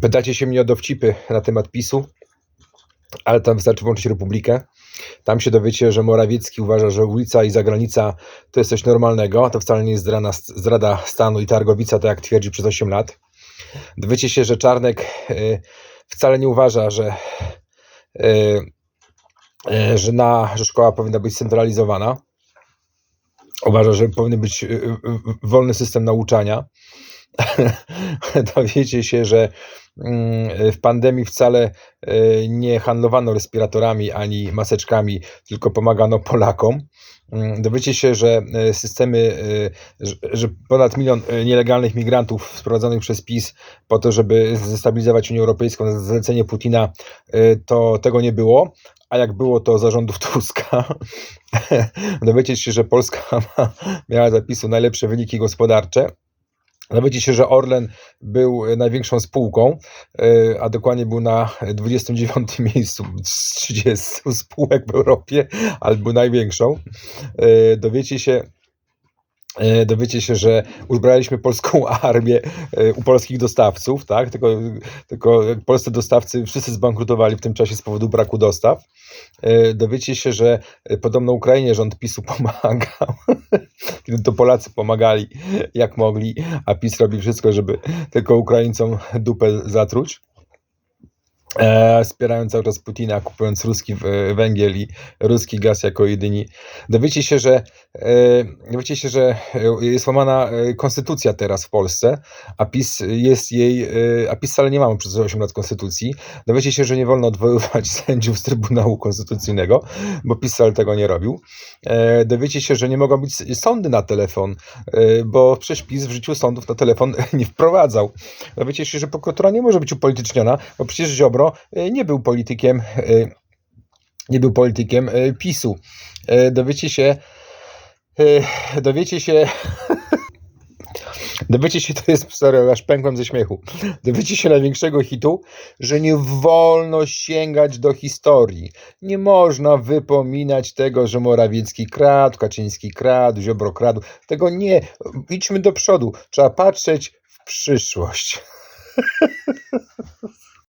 Pytacie się mnie o dowcipy na temat PiSu, ale tam wystarczy włączyć Republikę. Tam się dowiecie, że Morawiecki uważa, że ulica i zagranica to jest coś normalnego. To wcale nie jest zdrada, zdrada stanu i targowica, tak jak twierdzi przez 8 lat. Dowiecie się, że Czarnek y, wcale nie uważa, że, y, y, że, na, że szkoła powinna być scentralizowana. Uważa, że powinien być wolny system nauczania. Dowiecie się, że w pandemii wcale y, nie handlowano respiratorami ani maseczkami, tylko pomagano Polakom. Mm, Dowiecie się, że y, systemy, y, że- ponad milion nielegalnych migrantów sprowadzonych przez PiS po to, żeby zestabilizować Unię Europejską na zlecenie Putina, to tego nie było. A jak było, to zarządów Tuska. Dowiecie się, że Polska ma, miała zapisu najlepsze wyniki gospodarcze. Dowiecie że Orlen był e, największą spółką, e, a dokładnie był na 29 miejscu z 30 spółek w Europie, ale był największą. E, Dowiecie się, dowiecie się, że uzbraliśmy polską armię e, u polskich dostawców, tak? Tylko, tylko polscy dostawcy wszyscy zbankrutowali w tym czasie z powodu braku dostaw. E, Dowiecie się, że e, podobno Ukrainie rząd PiSu pomagał, kiedy to Polacy pomagali jak mogli, a PiS robi wszystko, żeby tylko Ukraińcom dupę zatruć. E, wspierają cały czas Putina, kupując ruski w- węgiel i ruski gaz jako jedyni. Dowiecie się, że, e, się, że e, jest łamana e, konstytucja teraz w Polsce, a PiS jest jej, e, a PiS wcale nie mamy przez 8 lat konstytucji. Dowiecie się, że nie wolno odwoływać sędziów z Trybunału Konstytucyjnego, bo PiS wcale tego nie robił. E, Dowiecie się, że nie mogą być sądy na telefon, e, bo przecież PiS w życiu sądów na telefon nie wprowadzał. Dowiecie się, że prokuratura nie może być upolityczniona, bo przecież Ziobro e, nie był politykiem, e, nie był politykiem e, PiSu. Dowiecie się, dowiecie się, dowiecie się, to jest serio, aż pękłem ze śmiechu. Dowiecie się największego hitu, że nie wolno sięgać do historii. Nie można wypominać tego, że Morawiecki kradł, Kaczyński kradł, Ziobro kradł. Tego nie. Idźmy do przodu. Trzeba patrzeć w przyszłość.